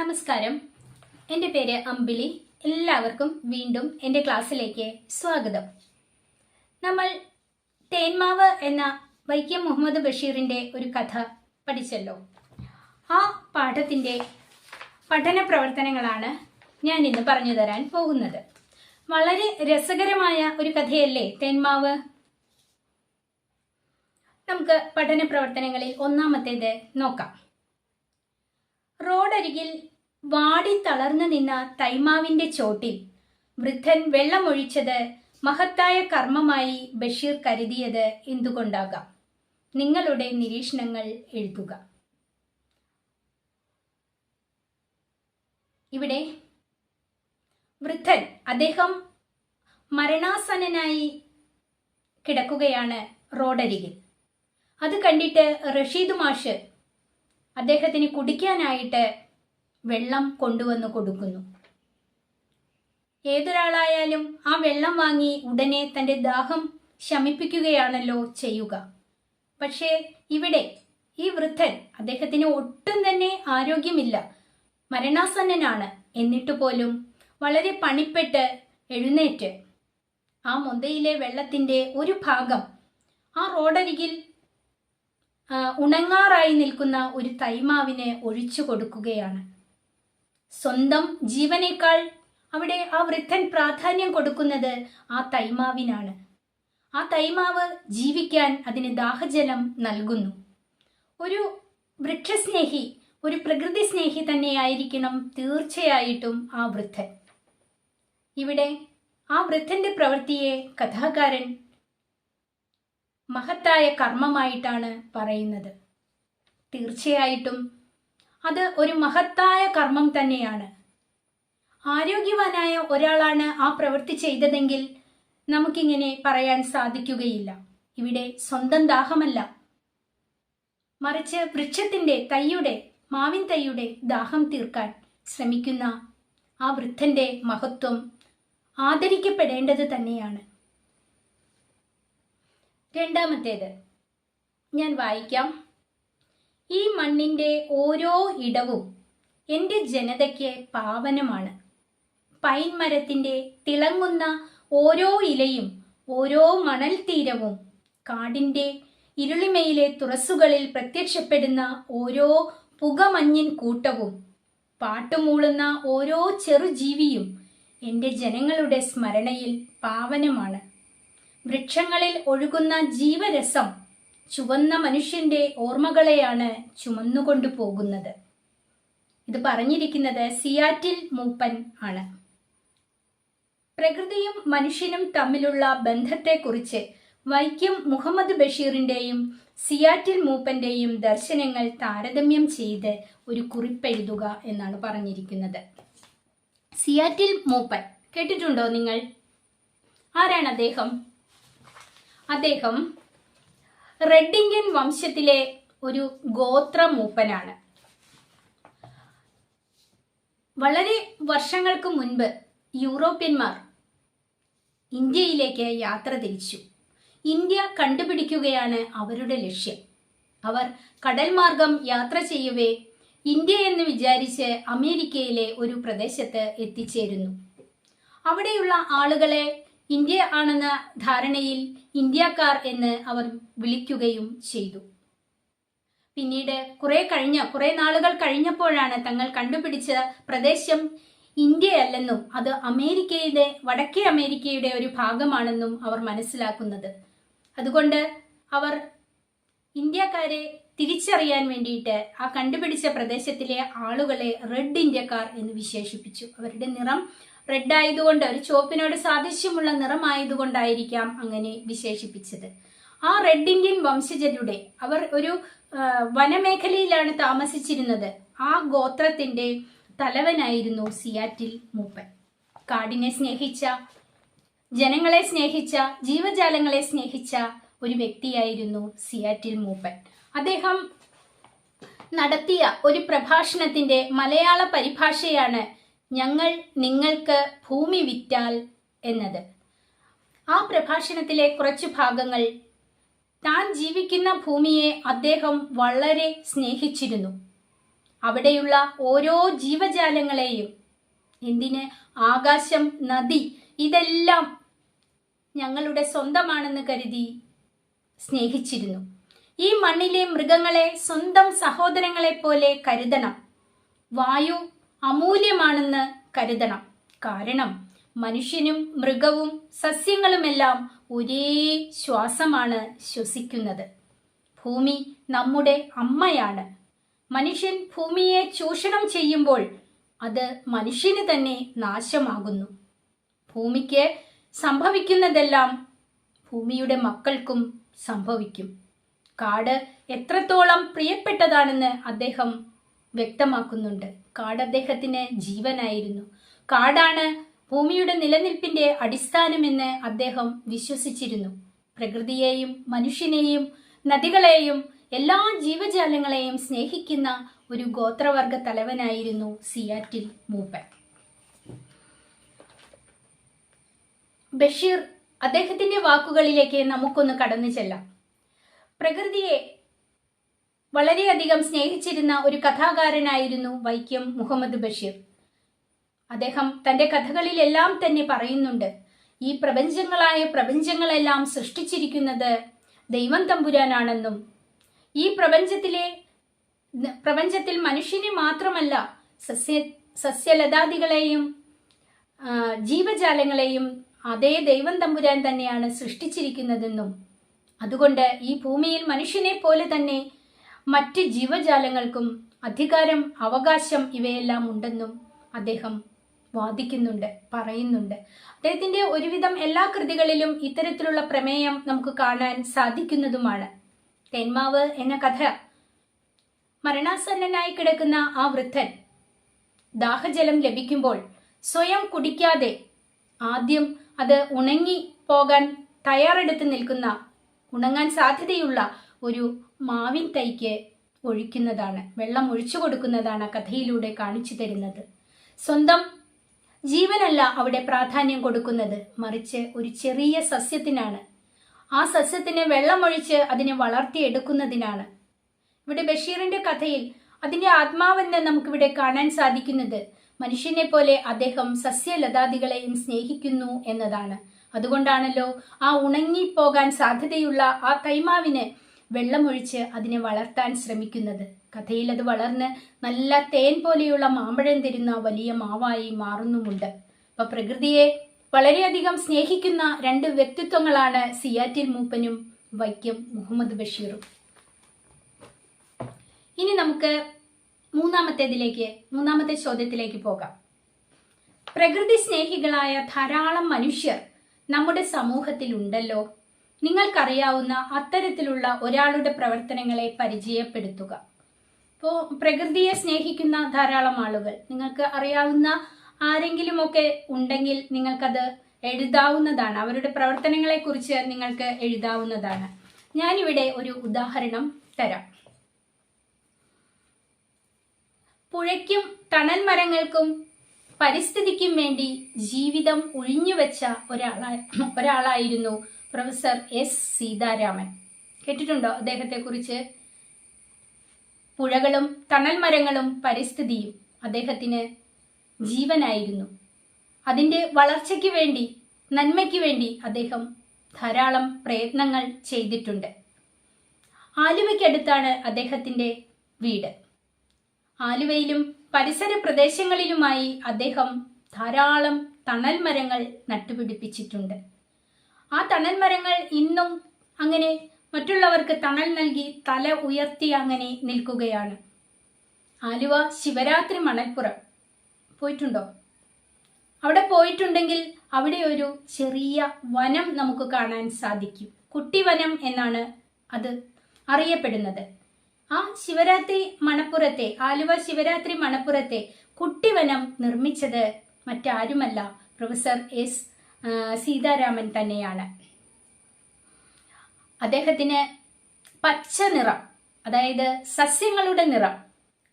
നമസ്കാരം. എന്റെ പേര് അമ്പിളി. എല്ലാവർക്കും വീണ്ടും എന്റെ ക്ലാസ്സിലേക്ക് സ്വാഗതം. നമ്മൾ തേന്മാവ് എന്ന വൈക്കം മുഹമ്മദ് ബഷീറിന്റെ ഒരു കഥ പഠിച്ചല്ലോ. ആ പാഠത്തിന്റെ പഠന പ്രവർത്തനങ്ങളാണ് ഞാൻ ഇന്ന് പറഞ്ഞു തരാൻ പോകുന്നത്. വളരെ രസകരമായ ഒരു കഥയല്ലേ തേന്മാവ്? നമുക്ക് പഠന പ്രവർത്തനങ്ങളിൽ ഒന്നാമത്തേത് നോക്കാം. റോഡരികിൽ വാടി തളർന്നു നിന്ന തൈമാവിന്റെ ചോട്ടിൽ വൃദ്ധൻ വെള്ളമൊഴിച്ചത് മഹത്തായ കർമ്മമായി ബഷീർ കരുതിയത് എന്തുകൊണ്ടാകാം? നിങ്ങളുടെ നിരീക്ഷണങ്ങൾ എഴുതുക. ഇവിടെ വൃദ്ധൻ അദ്ദേഹം മരണാസനായി കിടക്കുകയാണ് റോഡരികിൽ. അത് കണ്ടിട്ട് റഷീദ് മാഷ് അദ്ദേഹത്തിന് കുടിക്കാനായിട്ട് വെള്ളം കൊണ്ടുവന്നു കൊടുക്കുന്നു. ഏതൊരാളായാലും ആ വെള്ളം വാങ്ങി ഉടനെ തന്റെ ദാഹം ശമിപ്പിക്കുകയാണല്ലോ ചെയ്യുക. പക്ഷേ ഇവിടെ ഈ വൃദ്ധൻ അദ്ദേഹത്തിന് ഒട്ടും തന്നെ ആരോഗ്യമില്ല. മരണാസന്നനാണ്. എന്നിട്ട് പോലും വളരെ പണിപ്പെട്ട് എഴുന്നേറ്റ് ആ മൊന്തയിലെ വെള്ളത്തിന്റെ ഒരു ഭാഗം ആ റോഡരികിൽ ഉണങ്ങാറായി നിൽക്കുന്ന ഒരു തൈമാവിനെ ഒഴിച്ചു കൊടുക്കുകയാണ്. സ്വന്തം ജീവനേക്കാൾ അവിടെ ആ വൃദ്ധൻ പ്രാധാന്യം കൊടുക്കുന്നത് ആ തൈമാവിനാണ്. ആ തൈമാവ് ജീവിക്കാൻ അതിന് ദാഹജലം നൽകുന്നു. ഒരു വൃക്ഷസ്നേഹി ഒരു പ്രകൃതി സ്നേഹി തന്നെയായിരിക്കണം തീർച്ചയായിട്ടും ആ വൃദ്ധൻ. ഇവിടെ ആ വൃദ്ധന്റെ പ്രവൃത്തിയെ കഥാകാരൻ മഹത്തായ കർമ്മമായിട്ടാണ് പറയുന്നത്. തീർച്ചയായിട്ടും അത് ഒരു മഹത്തായ കർമ്മം തന്നെയാണ്. ആരോഗ്യവാനായ ഒരാളാണ് ആ പ്രവൃത്തി ചെയ്തതെങ്കിൽ നമുക്കിങ്ങനെ പറയാൻ സാധിക്കുകയില്ല. ഇവിടെ സ്വന്തം ദാഹമല്ല. മറിച്ച് വൃക്ഷത്തിന്റെ തൈയുടെ മാവിൻ തൈയുടെ ദാഹം തീർക്കാൻ ശ്രമിക്കുന്ന ആ വൃദ്ധന്റെ മഹത്വം ആദരിക്കപ്പെടേണ്ടത് തന്നെയാണ്. രണ്ടാമത്തേത്. ഞാൻ വായിക്കാം. ഈ മണ്ണിന്റെ ഓരോ ഇടവും എന്റെ ജനതയ്ക്ക് പാവനമാണ്. പൈൻ മരത്തിന്റെ തിളങ്ങുന്ന ഓരോ ഇലയും ഓരോ മണൽ തീരവും കാടിന്റെ ഇരുളിമയിലെ തുറസ്സുകളിൽ പ്രത്യക്ഷപ്പെടുന്ന ഓരോ പുകമഞ്ഞിൻ കൂട്ടവും പാട്ടുമൂളുന്ന ഓരോ ചെറുജീവിയും എന്റെ ജനങ്ങളുടെ സ്മരണയിൽ പാവനമാണ്. വൃക്ഷങ്ങളിൽ ഒഴുകുന്ന ജീവരസം ചുവന്ന മനുഷ്യന്റെ ഓർമ്മകളെയാണ് ചുമന്നുകൊണ്ടു പോകുന്നത്. ഇത് പറഞ്ഞിരിക്കുന്നത് സിയാറ്റിൽ മൂപ്പൻ ആണ്. പ്രകൃതിയും മനുഷ്യനും തമ്മിലുള്ള ബന്ധത്തെക്കുറിച്ച് വൈക്കം മുഹമ്മദ് ബഷീറിന്റെയും സിയാറ്റിൽ മൂപ്പന്റെയും ദർശനങ്ങൾ താരതമ്യം ചെയ്ത് ഒരു കുറിപ്പെഴുതുക എന്നാണ് പറഞ്ഞിരിക്കുന്നത്. സിയാറ്റിൽ മൂപ്പൻ കേട്ടിട്ടുണ്ടോ നിങ്ങൾ? ആരാണ് അദ്ദേഹം? അദ്ദേഹം റെഡ് ഇന്ത്യൻ വംശത്തിലെ ഒരു ഗോത്ര മൂപ്പനാണ് വളരെ വർഷങ്ങൾക്ക് മുൻപ് യൂറോപ്യന്മാർ ഇന്ത്യയിലേക്ക് യാത്ര തിരിച്ചു. ഇന്ത്യ കണ്ടുപിടിക്കുകയാണ് അവരുടെ ലക്ഷ്യം. അവർ കടൽ മാർഗം യാത്ര ചെയ്യവേ ഇന്ത്യ എന്ന് വിചാരിച്ച് അമേരിക്കയിലെ ഒരു പ്രദേശത്ത് എത്തിച്ചേരുന്നു. അവിടെയുള്ള ആളുകളെ ഇന്ത്യ ആണെന്ന ധാരണയിൽ ഇന്ത്യക്കാർ എന്ന് അവർ വിളിക്കുകയും ചെയ്തു. പിന്നീട് കുറെ കഴിഞ്ഞ കുറെ നാളുകൾ കഴിഞ്ഞപ്പോഴാണ് തങ്ങൾ കണ്ടുപിടിച്ച പ്രദേശം ഇന്ത്യയല്ലെന്നും അത് അമേരിക്കയുടെ വടക്കേ അമേരിക്കയുടെ ഒരു ഭാഗമാണെന്നും അവർ മനസ്സിലാക്കുന്നത്. അതുകൊണ്ട് അവർ ഇന്ത്യക്കാരെ തിരിച്ചറിയാൻ വേണ്ടിയിട്ട് ആ കണ്ടുപിടിച്ച പ്രദേശത്തിലെ ആളുകളെ റെഡ് ഇന്ത്യക്കാർ എന്ന് വിശേഷിപ്പിച്ചു. അവരുടെ നിറം റെഡ് ആയതുകൊണ്ട് ഒരു ചുവപ്പിനോട് സാദൃശ്യമുള്ള നിറമായതുകൊണ്ടായിരിക്കാം അങ്ങനെ വിശേഷിപ്പിച്ചത്. ആ റെഡ് ഇന്ത്യൻ വംശജരുടെ അവർ ഒരു വനമേഖലയിലാണ് താമസിച്ചിരുന്നത്. ആ ഗോത്രത്തിന്റെ തലവനായിരുന്നു സിയാറ്റിൽ മൂപ്പൻ. കാടിനെ സ്നേഹിച്ച ജനങ്ങളെ സ്നേഹിച്ച ജീവജാലങ്ങളെ സ്നേഹിച്ച ഒരു വ്യക്തിയായിരുന്നു സിയാറ്റിൽ മൂപ്പൻ. അദ്ദേഹം നടത്തിയ ഒരു പ്രഭാഷണത്തിന്റെ മലയാള പരിഭാഷയാണ് ഞങ്ങൾ നിങ്ങൾക്ക് ഭൂമി വിറ്റാൽ എന്നത്. ആ പ്രഭാഷണത്തിലെ കുറച്ചു ഭാഗങ്ങൾ താൻ ജീവിക്കുന്ന ഭൂമിയെ അദ്ദേഹം വളരെ സ്നേഹിച്ചിരുന്നു. അവിടെയുള്ള ഓരോ ജീവജാലങ്ങളെയും എന്തിന് ആകാശം നദി ഇതെല്ലാം ഞങ്ങളുടെ സ്വന്തമാണെന്ന് കരുതി സ്നേഹിച്ചിരുന്നു. ഈ മണ്ണിലെ മൃഗങ്ങളെ സ്വന്തം സഹോദരങ്ങളെ പോലെ കരുതണം. വായു അമൂല്യമാണെന്ന് കരുതണം. കാരണം മനുഷ്യനും മൃഗവും സസ്യങ്ങളുമെല്ലാം ഒരേ ശ്വാസമാണ് ശ്വസിക്കുന്നത്. ഭൂമി നമ്മുടെ അമ്മയാണ്. മനുഷ്യൻ ഭൂമിയെ ചൂഷണം ചെയ്യുമ്പോൾ അത് മനുഷ്യന് തന്നെ നാശമാകുന്നു. ഭൂമിക്ക് സംഭവിക്കുന്നതെല്ലാം ഭൂമിയുടെ മക്കൾക്കും സംഭവിക്കും. കാട് എത്രത്തോളം പ്രിയപ്പെട്ടതാണെന്ന് അദ്ദേഹം വ്യക്തമാക്കുന്നുണ്ട്. കാട് അദ്ദേഹത്തിന് ജീവനായിരുന്നു. കാടാണ് ഭൂമിയുടെ നിലനിൽപ്പിന്റെ അടിസ്ഥാനമെന്ന് അദ്ദേഹം വിശ്വസിച്ചിരുന്നു. പ്രകൃതിയെയും മനുഷ്യനെയും നദികളെയും എല്ലാ ജീവജാലങ്ങളെയും സ്നേഹിക്കുന്ന ഒരു ഗോത്രവർഗ തലവനായിരുന്നു സിയാറ്റിൽ മൂപ്പൻ. ബഷീർ അദ്ദേഹത്തിന്റെ വാക്കുകളിലേക്ക് നമുക്കൊന്ന് കടന്നു ചെല്ലാം. പ്രകൃതിയെ വളരെയധികം സ്നേഹിച്ചിരുന്ന ഒരു കഥാകാരനായിരുന്നു വൈക്കം മുഹമ്മദ് ബഷീർ. അദ്ദേഹം തന്റെ കഥകളിലെല്ലാം തന്നെ പറയുന്നുണ്ട് ഈ പ്രപഞ്ചങ്ങളായ പ്രപഞ്ചങ്ങളെല്ലാം സൃഷ്ടിച്ചിരിക്കുന്നത് ദൈവം തമ്പുരാനാണെന്നും ഈ പ്രപഞ്ചത്തിലെ പ്രപഞ്ചത്തിൽ മനുഷ്യനെ മാത്രമല്ല സസ്യ സസ്യലതാദികളെയും ജീവജാലങ്ങളെയും അതേ ദൈവം തമ്പുരാൻ തന്നെയാണ് സൃഷ്ടിച്ചിരിക്കുന്നതെന്നും അതുകൊണ്ട് ഈ ഭൂമിയിൽ മനുഷ്യനെ പോലെ തന്നെ മറ്റ് ജീവജാലങ്ങൾക്കും അധികാരം അവകാശം ഇവയെല്ലാം ഉണ്ടെന്നും അദ്ദേഹം വാദിക്കുന്നുണ്ട് പറയുന്നുണ്ട്. അദ്ദേഹത്തിന്റെ ഒരുവിധം എല്ലാ കൃതികളിലും ഇത്തരത്തിലുള്ള പ്രമേയം നമുക്ക് കാണാൻ സാധിക്കുന്നതുമാണ്. തെന്മാവ് എന്ന കഥ. മരണാസന്നനായി കിടക്കുന്ന ആ വൃദ്ധൻ ദാഹജലം ലഭിക്കുമ്പോൾ സ്വയം കുടിക്കാതെ ആദ്യം അത് ഉണങ്ങി പോകാൻ തയ്യാറെടുത്ത് നിൽക്കുന്ന ഉണങ്ങാൻ സാധ്യതയുള്ള ഒരു മാവിൻ തൈക്ക് ഒഴിക്കുന്നതാണ് വെള്ളം ഒഴിച്ചു കൊടുക്കുന്നതാണ് കഥയിലൂടെ കാണിച്ചു തരുന്നത്. സ്വന്തം ജീവനല്ല അവിടെ പ്രാധാന്യം കൊടുക്കുന്നത്. മറിച്ച് ഒരു ചെറിയ സസ്യത്തിനാണ്. ആ സസ്യത്തിന് വെള്ളമൊഴിച്ച് അതിനെ വളർത്തിയെടുക്കുന്നതിനാണ്. ഇവിടെ ബഷീറിന്റെ കഥയിൽ അതിന്റെ ആത്മാവെന്ന് നമുക്കിവിടെ കാണാൻ സാധിക്കുന്നത് മനുഷ്യനെ പോലെ അദ്ദേഹം സസ്യലതാദികളെയും സ്നേഹിക്കുന്നു എന്നതാണ്. അതുകൊണ്ടാണല്ലോ ആ ഉണങ്ങിപ്പോകാൻ സാധ്യതയുള്ള ആ കൈമാവിന് വെള്ളമൊഴിച്ച് അതിനെ വളർത്താൻ ശ്രമിക്കുന്നത്. കഥയിൽ അത് വളർന്ന് നല്ല തേൻ പോലെയുള്ള മാമ്പഴം തരുന്ന വലിയ മാവായി മാറുന്നുമുണ്ട്. അപ്പൊ പ്രകൃതിയെ വളരെയധികം സ്നേഹിക്കുന്ന രണ്ട് വ്യക്തിത്വങ്ങളാണ് സിയാറ്റിൽ മൂപ്പനും വൈക്കം മുഹമ്മദ് ബഷീറും. ഇനി നമുക്ക് മൂന്നാമത്തേതിലേക്ക് മൂന്നാമത്തെ ചോദ്യത്തിലേക്ക് പോകാം. പ്രകൃതി സ്നേഹികളായ ധാരാളം മനുഷ്യർ നമ്മുടെ സമൂഹത്തിൽ ഉണ്ടല്ലോ നിങ്ങൾക്കറിയാവുന്ന അത്തരത്തിലുള്ള ഒരാളുടെ പ്രവർത്തനങ്ങളെ പരിചയപ്പെടുത്തുക. ഇപ്പോൾ പ്രകൃതിയെ സ്നേഹിക്കുന്ന ധാരാളം ആളുകൾ നിങ്ങൾക്ക് അറിയാവുന്ന ആരെങ്കിലുമൊക്കെ ഉണ്ടെങ്കിൽ നിങ്ങൾക്കത് എഴുതാവുന്നതാണ്. അവരുടെ പ്രവർത്തനങ്ങളെക്കുറിച്ച് നിങ്ങൾക്ക് എഴുതാവുന്നതാണ്. ഞാനിവിടെ ഒരു ഉദാഹരണം തരാം. പുഴയ്ക്കും തണൽ മരങ്ങൾക്കും പരിസ്ഥിതിക്കും വേണ്ടി ജീവിതം ഒഴിഞ്ഞുവെച്ച ഒരാളായി ഒരാളായിരുന്നു പ്രൊഫസർ എസ് സീതാരാമൻ. കേട്ടിട്ടുണ്ടോ അദ്ദേഹത്തെക്കുറിച്ച്? പുഴകളും തണൽ മരങ്ങളും പരിസ്ഥിതിയും അദ്ദേഹത്തിന് ജീവനായിരുന്നു. അതിന്റെ വളർച്ചയ്ക്ക് വേണ്ടി നന്മയ്ക്ക് വേണ്ടി അദ്ദേഹം ധാരാളം പ്രയത്നങ്ങൾ ചെയ്തിട്ടുണ്ട്. ആലുവയ്ക്കടുത്താണ് അദ്ദേഹത്തിന്റെ വീട്. ആലുവയിലും പരിസര പ്രദേശങ്ങളിലുമായി അദ്ദേഹം ധാരാളം തണൽ മരങ്ങൾ നട്ടുപിടിപ്പിച്ചിട്ടുണ്ട്. ആ തണൽ മരങ്ങൾ ഇന്നും അങ്ങനെ മറ്റുള്ളവർക്ക് തണൽ നൽകി തല ഉയർത്തി അങ്ങനെ നിൽക്കുകയാണ്. ആലുവ ശിവരാത്രി മണൽപ്പുറം. പോയിട്ടുണ്ടോ? അവിടെ പോയിട്ടുണ്ടെങ്കിൽ അവിടെ ഒരു ചെറിയ വനം നമുക്ക് കാണാൻ സാധിക്കും. കുട്ടിവനം എന്നാണ് അത് അറിയപ്പെടുന്നത്. ആ ശിവരാത്രി മണപ്പുറത്തെ ആലുവ ശിവരാത്രി മണപ്പുറത്തെ കുട്ടിവനം നിർമ്മിച്ചത് മറ്റാരുമല്ല പ്രൊഫസർ എസ്. സീതാരാമൻ തന്നെയാണ്. അദ്ദേഹത്തിന് പച്ച നിറം അതായത് സസ്യങ്ങളുടെ നിറം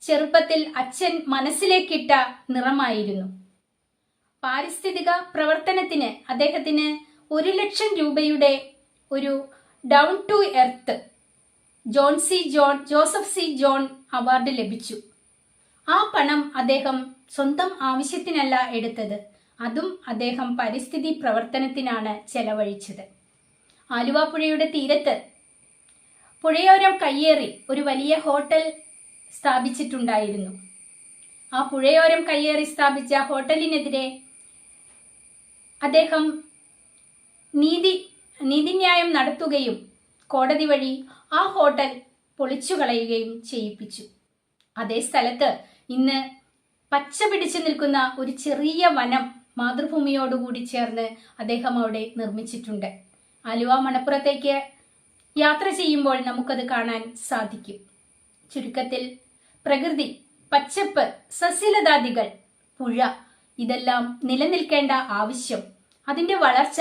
ചെറുപ്പത്തിൽ അച്ഛൻ മനസ്സിലേക്കിട്ട നിറമായിരുന്നു. പാരിസ്ഥിതിക പ്രവർത്തനത്തിന് അദ്ദേഹത്തിന് ഒരു ലക്ഷം രൂപയുടെ ഒരു down to earth John C John Joseph C John award ലഭിച്ചു. ആ പണം അദ്ദേഹം സ്വന്തം ആവശ്യത്തിനല്ല എടുത്തത്. അതും അദ്ദേഹം പരിസ്ഥിതി പ്രവർത്തനത്തിനാണ് ചെലവഴിച്ചത്. ആലുവ പുഴയുടെ തീരത്ത് പുഴയോരം കയ്യേറി ഒരു വലിയ ഹോട്ടൽ സ്ഥാപിച്ചിട്ടുണ്ടായിരുന്നു. ആ പുഴയോരം കയ്യേറി സ്ഥാപിച്ച ഹോട്ടലിനെതിരെ അദ്ദേഹം നീതി നീതിന്യായം നടത്തുകയും കോടതി വഴി ആ ഹോട്ടൽ പൊളിച്ചു കളയുകയും ചെയ്യിപ്പിച്ചു. അതേ സ്ഥലത്ത് ഇന്ന് പച്ച പിടിച്ചു നിൽക്കുന്ന ഒരു ചെറിയ വനം മാതൃഭൂമിയോടുകൂടി ചേർന്ന് അദ്ദേഹം അവിടെ നിർമ്മിച്ചിട്ടുണ്ട്. ആലുവ മണപ്പുറത്തേക്ക് യാത്ര ചെയ്യുമ്പോൾ നമുക്കത് കാണാൻ സാധിക്കും. ചുരുക്കത്തിൽ പ്രകൃതി പച്ചപ്പ് സസ്യലതാദികൾ പുഴ ഇതെല്ലാം നിലനിൽക്കേണ്ട ആവശ്യം അതിന്റെ വളർച്ച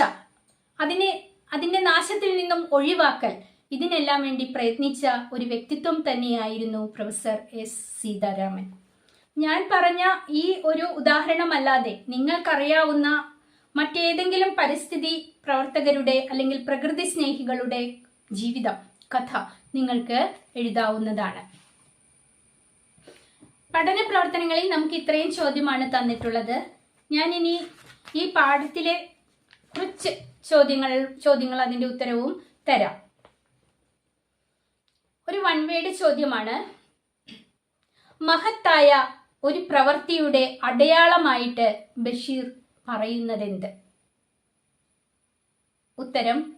അതിനെ അതിന്റെ നാശത്തിൽ നിന്നും ഒഴിവാക്കൽ ഇതിനെല്ലാം വേണ്ടി പ്രയത്നിച്ച ഒരു വ്യക്തിത്വം തന്നെയായിരുന്നു പ്രൊഫസർ എസ് സീതാരാമൻ. ഞാൻ പറഞ്ഞ ഈ ഒരു ഉദാഹരണമല്ലാതെ നിങ്ങൾക്കറിയാവുന്ന മറ്റേതെങ്കിലും പരിസ്ഥിതി പ്രവർത്തകരുടെ അല്ലെങ്കിൽ പ്രകൃതി സ്നേഹികളുടെ ജീവിതം കഥ നിങ്ങൾക്ക് എഴുതാവുന്നതാണ്. പഠന പ്രവർത്തനങ്ങളിൽ നമുക്ക് ഇത്രയും ചോദ്യമാണ് തന്നിട്ടുള്ളത്. ഞാൻ ഇനി ഈ പാഠത്തിലെ കുറച്ച് ചോദ്യങ്ങൾ ചോദ്യങ്ങൾ അതിന്റെ ഉത്തരവും തരാം. ഒരു വൺ വേഡ് ചോദ്യമാണ്. മഹത്തായ ഒരു പ്രവൃത്തിയുടെ അടയാളമായിട്ട് ബഷീർ പറയുന്നതെന്ത്? ഉത്തരം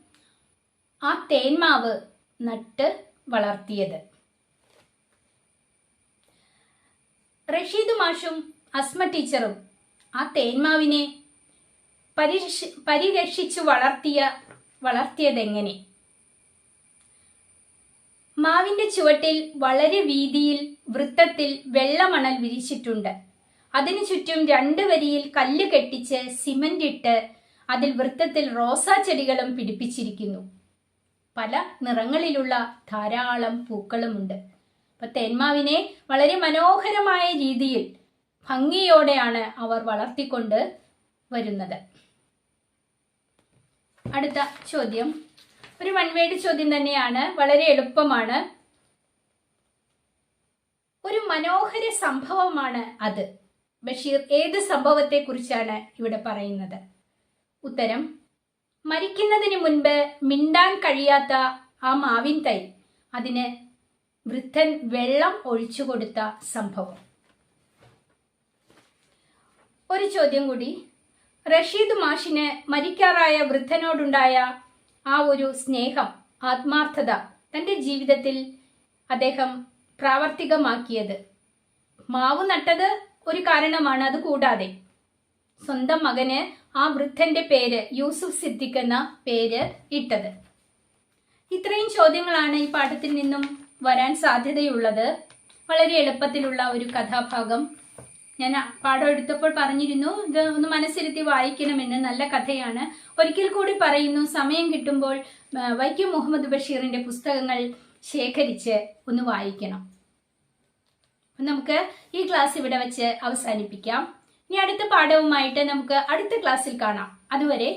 ആ തേന്മാവ് നട്ട് വളർത്തിയത്. റഷീദ് മാഷും അസ്മ ടീച്ചറും ആ തേന്മാവിനെ പരിരക്ഷ പരിരക്ഷിച്ചു വളർത്തിയ വളർത്തിയതെങ്ങനെ? മാവിന്റെ ചുവട്ടിൽ വളരെ വീതിയിൽ വൃത്തത്തിൽ വെള്ളമണൽ വിരിച്ചിട്ടുണ്ട്. അതിനു ചുറ്റും രണ്ട് വരിയിൽ കല്ല് കെട്ടിച്ച് സിമന്റ് ഇട്ട് അതിൽ വൃത്തത്തിൽ റോസാ ചെടികളും പിടിപ്പിച്ചിരിക്കുന്നു. പല നിറങ്ങളിലുള്ള ധാരാളം പൂക്കളുമുണ്ട്. അപ്പൊ തേന്മാവിനെ വളരെ മനോഹരമായ രീതിയിൽ ഭംഗിയോടെയാണ് അവർ വളർത്തിക്കൊണ്ട് വരുന്നത്. അടുത്ത ചോദ്യം. ഒരു വൺ വേഡ് ചോദ്യം തന്നെയാണ്. വളരെ എളുപ്പമാണ്. ഒരു മനോഹര സംഭവമാണ് അത്. ബഷീർ ഏത് സംഭവത്തെ കുറിച്ചാണ് ഇവിടെ പറയുന്നത്? ഉത്തരം മരിക്കുന്നതിന് മുൻപ് മിണ്ടാൻ കഴിയാത്ത ആ മാവിൻ തൈ അതിന് വൃദ്ധൻ വെള്ളം ഒഴിച്ചു കൊടുത്ത സംഭവം. ഒരു ചോദ്യം കൂടി റഷീദ് മാഷിന് മരിക്കാറായ വൃദ്ധനോടുണ്ടായ ആ ഒരു സ്നേഹം ആത്മാർത്ഥത തന്റെ ജീവിതത്തിൽ അദ്ദേഹം പ്രാവർത്തികമാക്കിയത്. മാവ് നട്ടത് ഒരു കാരണമാണ് അത് കൂടാതെ. സ്വന്തം മകന് ആ വൃദ്ധന്റെ പേര് യൂസുഫ് സിദ്ദിഖ് എന്ന പേര് ഇട്ടത്. ഇത്രയും ചോദ്യങ്ങളാണ് ഈ പാഠത്തിൽ നിന്നും വരാൻ സാധ്യതയുള്ളത്. വളരെ എളുപ്പത്തിലുള്ള ഒരു കഥാഭാഗം ഞാൻ പാഠം എടുത്തപ്പോൾ പറഞ്ഞിരുന്നു ഇത് ഒന്ന് മനസ്സിരുത്തി വായിക്കണമെന്ന് നല്ല കഥയാണ്. ഒരിക്കൽ കൂടി പറയുന്നു സമയം കിട്ടുമ്പോൾ വൈക്കം മുഹമ്മദ് ബഷീറിന്റെ പുസ്തകങ്ങൾ ശേഖരിച്ച് ഒന്ന് വായിക്കണം. നമുക്ക് ഈ ക്ലാസ് ഇവിടെ വെച്ച് അവസാനിപ്പിക്കാം. ഇനി അടുത്ത പാഠവുമായിട്ട് നമുക്ക് അടുത്ത ക്ലാസ്സിൽ കാണാം. അതുവരെ